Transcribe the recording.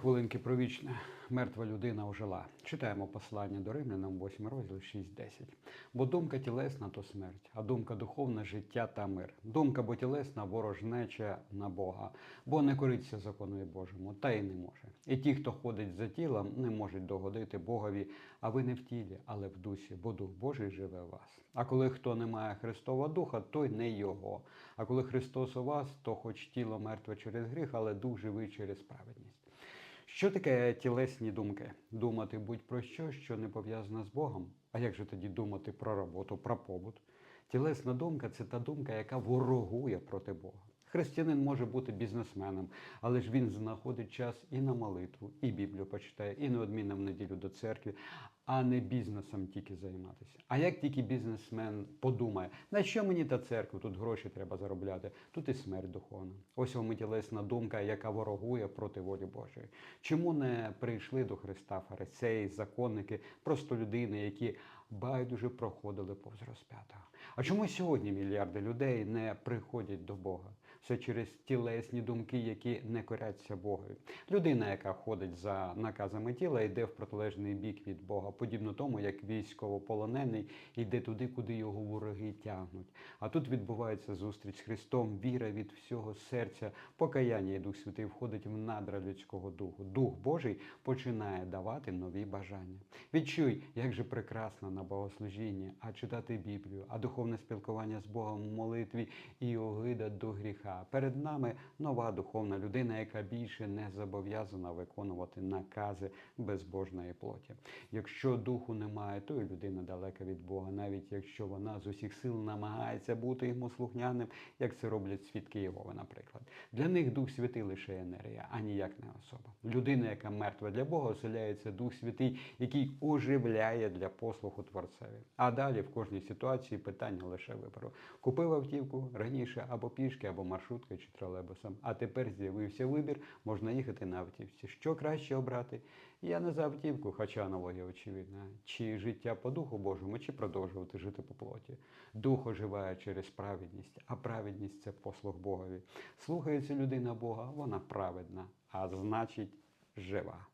Хвилинки про вічне. Мертва людина ожила. Читаємо послання до римлянам, 8 розділ 6.10. Бо думка тілесна то смерть, а думка духовна життя та мир. Думка бо тілесна ворожнеча на Бога, бо не кориться закону Божому, та й не може. І ті, хто ходить за тілом, не можуть догодити Богові, а ви не в тілі, але в дусі, бо Дух Божий живе в вас. А коли хто не має Христового Духа, той не його. А коли Христос у вас, то хоч тіло мертве через гріх, але дух живий через праведність. Що таке тілесні думки? Думати будь-про що, що не пов'язане з Богом. А як же тоді думати про роботу, про побут? Тілесна думка це та думка, яка ворогує проти Бога. Християнин може бути бізнесменом, але ж він знаходить час і на молитву, і Біблію почитає, і неодмінно в неділю до церкви, а не бізнесом тільки займатися. А як тільки бізнесмен подумає, на що мені та церква, тут гроші треба заробляти, тут і смерть духовна. Ось вам і тілесна думка, яка ворогує проти волі Божої. Чому не прийшли до Христа фарисеї, законники, просто людини, які байдуже проходили повз розп'ятого? А чому сьогодні мільярди людей не приходять до Бога? Все через тілесні думки, які не коряться Богові. Людина, яка ходить за наказами тіла, йде в протилежний бік від Бога, подібно тому, як військовополонений йде туди, куди його вороги тягнуть. А тут відбувається зустріч з Христом, віра від всього серця, покаяння і Дух Святий входить в надра людського духу. Дух Божий починає давати нові бажання. Відчуй, як же прекрасно на богослужінні, а читати Біблію, а духовне спілкування з Богом в молитві і огида до гріха. Перед нами нова духовна людина, яка більше не зобов'язана виконувати накази безбожної плоті. Якщо духу немає, то і людина далека від Бога, навіть якщо вона з усіх сил намагається бути йому слухняним, як це роблять свідки Єгови, наприклад. Для них Дух Святий лише енергія, а ніяк не особа. Людина, яка мертва для Бога, оселяється Дух Святий, який оживляє для послуху Творцеві. А далі в кожній ситуації питання лише вибору. Купив автівку раніше або пішки, або маршруткою чи тролейбусом. А тепер з'явився вибір, можна їхати на автівці. Що краще обрати? Я не за автівку, хоча аналогія очевидна. Чи життя по Духу Божому, чи продовжувати жити по плоті. Дух оживає через праведність, а праведність це послуг Богові. Слухається людина Бога, вона праведна, а значить жива.